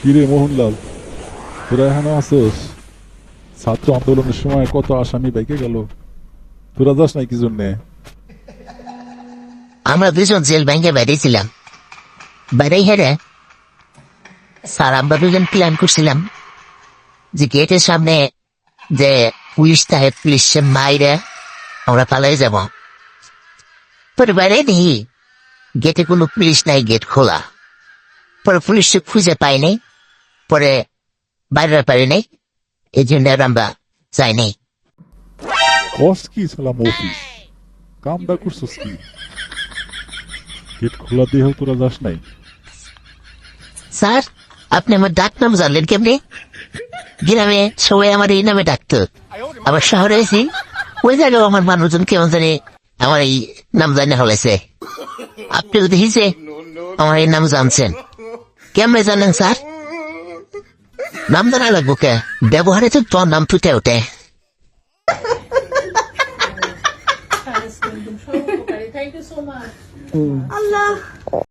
কিরে মোহনলাল, তোরা এখানে আসোস ছাত্র আন্দোলনের সময় কত আসামি বাইকে গেল? তোরা যাস নাই কি জন্যে? আমরা দুজন জেল ব্যাংকে বেরিয়েছিলাম বেড়াই হেরে স্যার, আমরা দুজন প্ল্যান করছিলাম যে গেটের সামনে যে পুলিশ থাকে পুলিশের মাইরে আমরা পালাই যাব। পরে বাইরে নেই গেটে কোনো পুলিশ নাই, গেট খোলা। পরে পুলিশকে খুঁজে পাইনি। পরে বাইরে পারি নাই। এই জন্য আর আমরা যাইনি কস কি ছিলাম অফিস কামটা করছস কি? গেট খোলা দিয়ে তোরা যাস নাই। স্যার আপনি আমার ডাক নাম জানলেন কেমনি? গ্রামে সবাই আমার এই নামে ডাকতো। আবার শহরে এসি ওই জায়গায় আমার মানুষজন কেমন জানি আমার এই নাম জানে হলেছে আপনি তো দেখিছে আমার এই নাম জানছেন। কেমনে জানেন স্যার? নাম জানা লাগবো কে? ব্যবহারে তো তোর নাম ফুটে ওঠে much.